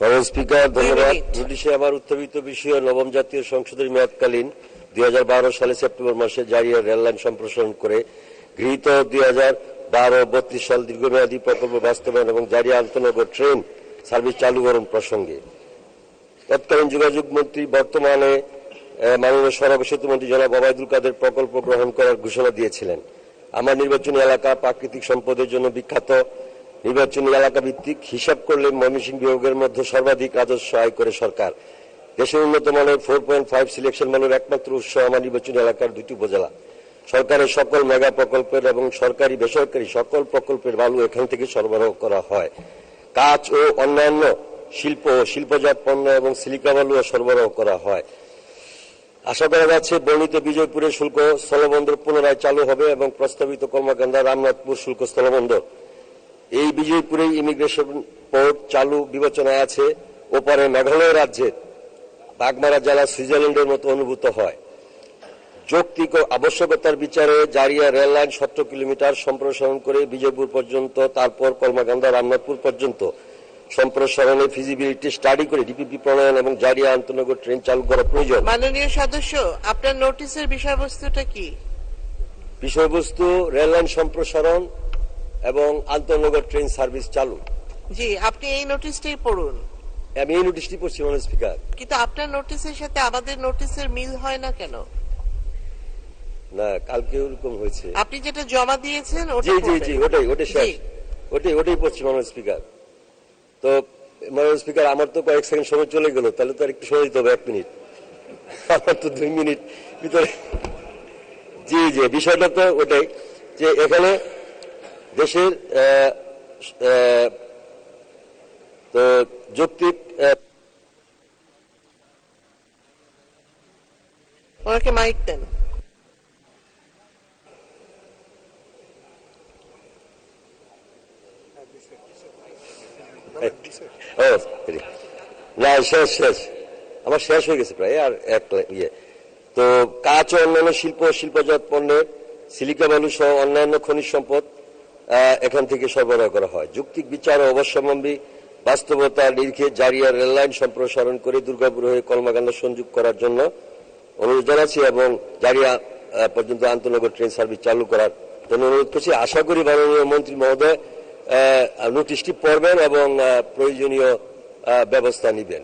মাননীয় স্পিকার ধন্যবাদ। মিনিট। নোটিশে আমার উত্থাপিত বিষয়ে নবম জাতীয় সংসদের মেয়াদকালীন দুই সালে সেপ্টেম্বর মাসে জারি রেললাইন সম্প্রসারণ করে গৃহীত দুই হাজার বারো বত্রিশ সাল দীর্ঘমেয়াদী প্রকল্প বাস্তবায়ন এবং জারি আন্তনগর ট্রেন সার্ভিস চালুকরণ প্রসঙ্গে। তৎকালীন যোগাযোগ মন্ত্রী বর্তমানে মাননীয় সড়ক সেতু মন্ত্রী জনাব কাদের প্রকল্প গ্রহণ করার ঘোষণা দিয়েছিলেন। আমার নির্বাচনী এলাকা প্রাকৃতিক সম্পদের জন্য বিখ্যাত। নির্বাচনী এলাকা ভিত্তিক হিসাব করলে ময়মনসিংহ বিভাগের মধ্যে সর্বাধিক রাজস্ব আয় করে সরকার। দেশের উন্নত মানের ফোর পয়েন্ট ফাইভ সিলেকশন মানের একমাত্র উৎস আমার নির্বাচনী এলাকার দুটি উপজেলা। সরকারের সকল মেগা প্রকল্পের এবং সরকারি, বেসরকারি সকল প্রকল্পের বালু এখান থেকে সরবরাহ করা হয়। কাঁচ ও অন্যান্য শিল্প, শিল্পজাত পণ্য এবং সিলিকা বালুও সরবরাহ করা হয়। আশা করা যাচ্ছে বর্ণিত বিজয়পুরের শুল্ক স্থলবন্দর পুনরায় চালু হবে এবং প্রস্তাবিত কর্মকাণ্ডা রামনাথপুর শুল্ক স্থলবন্দর। এই বিজয়পুরে ইমিগ্রেশন পোর্ট চালু বিবেচনায় আছে। ওপারে মেঘালয় রাজ্যের বাগমারা জেলা সুইজারল্যান্ডের মতো অনুভূত হয়। যৌক্তিক ও আবশ্যকতার বিচারে জারিয়া রেল লাইন সতেরো কিলোমিটার সম্প্রসারণ করে বিজয়পুর পর্যন্ত তারপর কলমাকান্দা রামনাথপুর পর্যন্ত সম্প্রসারণে ফিজিবিলিটি স্টাডি করে ডিপিপি প্রণয়ন এবং জারিয়া আন্তনগর ট্রেন চালু করা প্রয়োজন। মাননীয় সদস্য আপনার নোটিশের বিষয়বস্তুটা কি? বিষয়বস্তু রেল লাইন সম্প্রসারণ এবং আন্তনগর ট্রেন সার্ভিস চালু। জি আপনি এই নোটিশটাই পড়ুন। আমি এই নোটিশটি পড়ছি মাননীয় স্পিকার। কিন্তু আপনার নোটিশের সাথে আমাদের নোটিশের মিল হয় না কেন? না কালকে ওরকম হয়েছে। আপনি যেটা জমা দিয়েছেন ওটা জি জি জি ওটাই ওটাই শেষ। ওটাই ওটাই পড়ছি মাননীয় স্পিকার। তো মাননীয় স্পিকার আমার তো কয়েক সেকেন্ড সময় চলে গেল তাহলে তো আর একটু সময় দিতে হবে এক মিনিট। আমার তো দুই মিনিট ভিতরে। জি জি বিষয়টা তো ওটাই যে এখানে দেশের তো যৌক্তিক ওনাকে মাইক দেন। না শেষ শেষ। আমার শেষ হয়ে গেছে প্রায় আর এক ইয়ে। তো কাঁচ ও অন্যান্য শিল্প শিল্পজাত পণ্যের সিলিকা বালু সহ অন্যান্য খনিজ সম্পদ এখান থেকে সরবরাহ করা হয়। যুক্তিক বিচার ও অবশ্যম্বী বাস্তবতার নিরিখে জারিয়া রেললাইন সম্প্রসারণ করে দুর্গাপুর হয়ে কলমাকান্দা সংযোগ করার জন্য অনুরোধ জানাচ্ছি এবং জারিয়া পর্যন্ত আন্তনগর ট্রেন সার্ভিস চালু করার জন্য অনুরোধ করছি। আশা করি মাননীয় মন্ত্রী মহোদয় নোটিশটি পড়বেন এবং প্রয়োজনীয় ব্যবস্থা নেবেন।